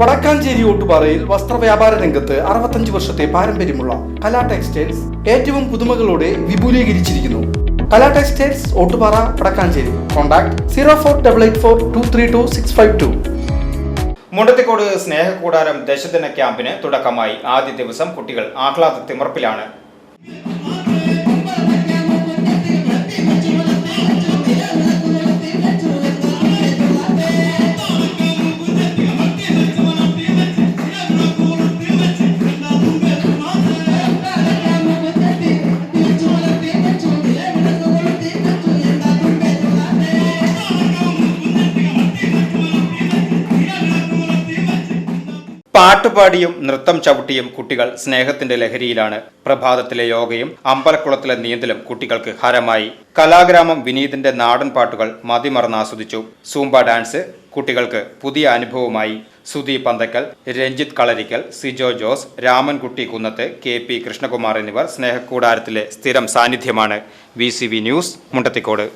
വടക്കാഞ്ചേരി ഓട്ടുപാറയിൽ വസ്ത്രവ്യാപാര രംഗത്ത് അറുപത്തഞ്ച് വർഷത്തെ പാരമ്പര്യമുള്ള കലാ ടെക്സ്റ്റൈൽസ് ഏറ്റവും പുതുമകളോടെ വിപുലീകരിച്ചിരിക്കുന്നു. Kala textiles Ottupara Vadakkanchery. Contact zero four double eight four two three two six five two. Mundathikode സ്നേഹകൂടാരം ദശദിന ക്യാമ്പിന് തുടക്കമായി ആദ്യ ദിവസം കുട്ടികൾ ആഹ്ലാദ തിമർപ്പിലാണ് പാട്ടുപാടിയും നൃത്തം ചവിട്ടിയും കുട്ടികൾ സ്നേഹത്തിന്റെ ലഹരിയിലാണ്. പ്രഭാതത്തിലെ യോഗയും അമ്പലക്കുളത്തിലെ നീന്തലും കുട്ടികൾക്ക് ഹരമായി. കലാഗ്രാമം വിനീതിന്റെ നാടൻ പാട്ടുകൾ മതിമറന്ന് ആസ്വദിച്ചു. സൂംബ ഡാൻസ് കുട്ടികൾക്ക് പുതിയ അനുഭവമായി സുധി പന്തക്കൽ രഞ്ജിത്ത് കളരിക്കൽ സിജോ ജോസ് രാമൻകുട്ടി കുന്നത്ത് കെ പി കൃഷ്ണകുമാർ എന്നിവർ സ്നേഹക്കൂടാരത്തിലെ സ്ഥിരം സാന്നിധ്യമാണ്. V news Mundathikode.